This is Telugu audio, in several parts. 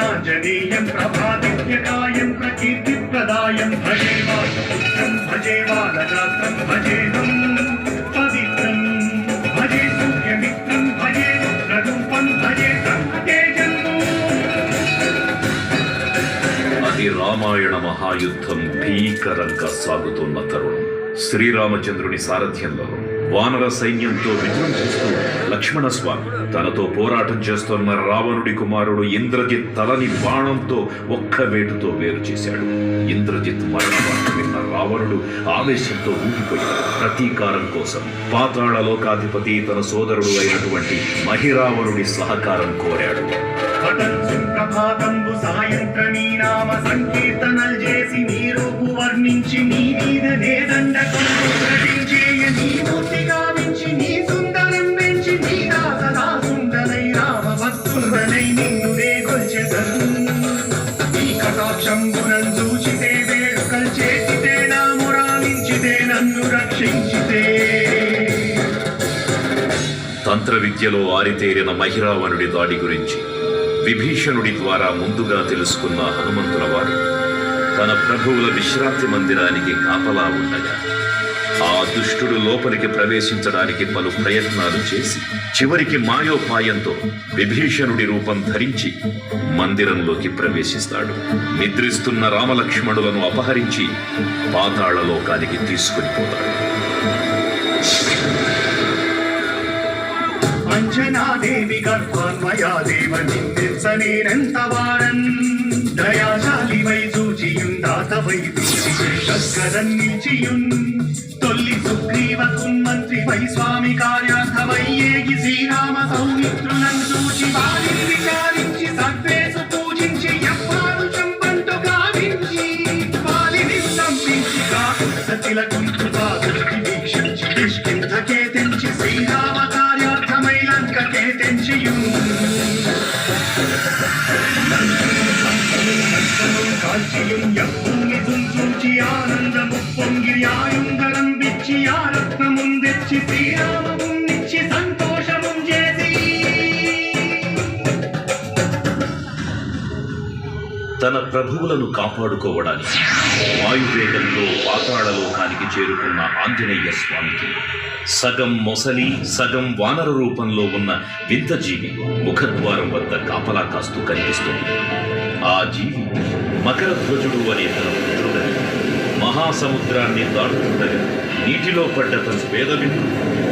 ప్రసన్నాంజనేయం ప్రభాదిత్యకాయం ప్రకీర్తి ప్రదాయం భజే వాసుపుత్రం భజే వాలగాత్రం భజేనం పవిత్రం. భజే సూర్యమిత్రం భజే రుద్రరూపం భజే బ్రహ్మతేజన్మూ అది రామాయణ మహాయుద్ధం భీకరంగా సాగుతున్న తరుణం. శ్రీరామచంద్రుని సారథ్యంలో వానర సైన్యంతో విజృంభిస్తూ లక్ష్మణ స్వామి తనతో పోరాటం చేస్తున్న రావణుడి కుమారుడు ఇంద్రజిత్ తలని బాణంతో ఒక్క వేటుతో వేరు చేశాడు. ఇంద్రజిత్ మరణ విన్న రావణుడు ఆవేశంతో ఊగిపోయాడు. ప్రతీకారం కోసం పాతాళ లోకాధిపతి తన సోదరుడు అయినటువంటి మహిరావణుడి సహకారం కోరాడు. సంకీర్తనలు చేసి నీ రూపు వర్ణించి నీ మీద నేదండ ప్రకటించి భక్తుండలై వేడుకల్ చేసితే నా మురాలించితే నన్ను రక్షించితే. తంత్ర విద్యలో ఆరితేరిన మహిరావణుడి దాడి గురించి విభీషణుడి ద్వారా ముందుగా తెలుసుకున్న హనుమంతుల వారు తన ప్రభువుల విశ్రాంతి మందిరానికి కాపలా ఉండగా ఆ దుష్టుడు లోపలికి ప్రవేశించడానికి పలు ప్రయత్నాలు చేసి చివరికి మాయోపాయంతో విభీషణుడి రూపం ధరించి మందిరంలోకి ప్రవేశిస్తాడు. నిద్రిస్తున్న రామలక్ష్మణులను అపహరించి పాతాళ లోకానికి తీసుకుని పోతాడు. అంజనాదేవి గర్భాన్మయా దేవ నిందించనేనంత వారన్ చూచియుందాత తొల్లి సుగ్రీవకున్ మంత్రి వై స్వామి కార్యార్థమయ్యేగి శ్రీరామ సౌమిత్రులను చూచి వారిని విచారించి సర్వేసు పూజించి ఎవ్వారు చంపంటు గావించి వారిని సంపించి కాకుల సతిలకు కృపాదృష్టి వీక్షించి నిష్కింధ కేతించి శ్రీరామ కార్యార్థమై లంక తెంచియున్ కాల్చియుం యప్పూని తన ప్రభువులను కాపాడుకోవడానికి వాయువేగంలో పాతాళలోకానికి చేరుకున్న ఆంజనేయ స్వామికి. సగం మొసలి సగం వానర రూపంలో ఉన్న వింత జీవి ముఖద్వారం వద్ద కాపలా కాస్తూ కనిపిస్తుంది. ఆ జీవి మకర ధ్వజుడు అనే తన పుత్రుడని మహాసముద్రాన్ని దాటుతుండగా నీటిలో పడ్డ తన పేద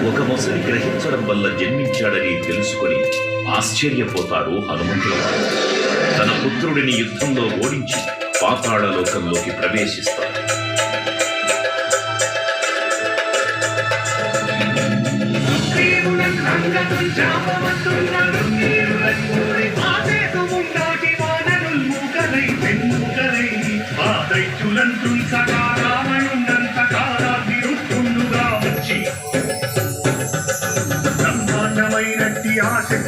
ఒక మొసలి గ్రహించడం వల్ల జన్మించాడని తెలుసుకొని ఆశ్చర్యపోతారు హనుమంతుల తన పుత్రుడిని యుద్ధంలో ఓడించి పాతాళలోకంలోకి ప్రవేశిస్తారు ప్రవేశిస్తాడు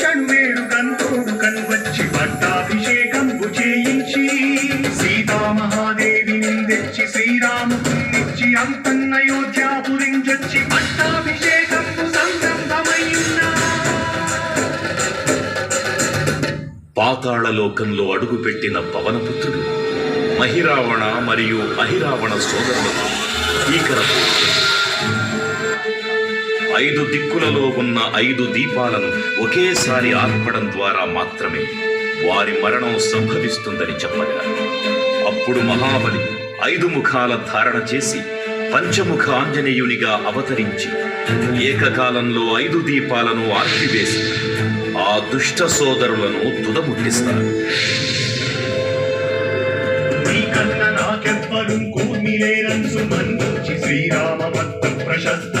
పాతాళ లోకంలో అడుగుపెట్టిన పవనపుత్రుడు మహిరావణ మరియు అహిరావణ సోదరులకు భీకర ఐదు దిక్కులలో ఉన్న ఐదు దీపాలను ఒకేసారి ఆర్పడం ద్వారా మాత్రమే వారి మరణం సంభవిస్తుందని చెప్పగా అప్పుడు మహాబలి ఐదు ముఖాల ధారణ చేసి పంచముఖ ఆంజనేయునిగా అవతరించి ఏకకాలంలో ఐదు దీపాలను ఆర్చివేసి ఆ దుష్ట సోదరులను తుదముట్టిస్తారు. శ్రీరామ భక్త ప్రశస్త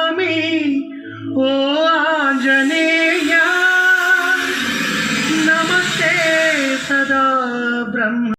ও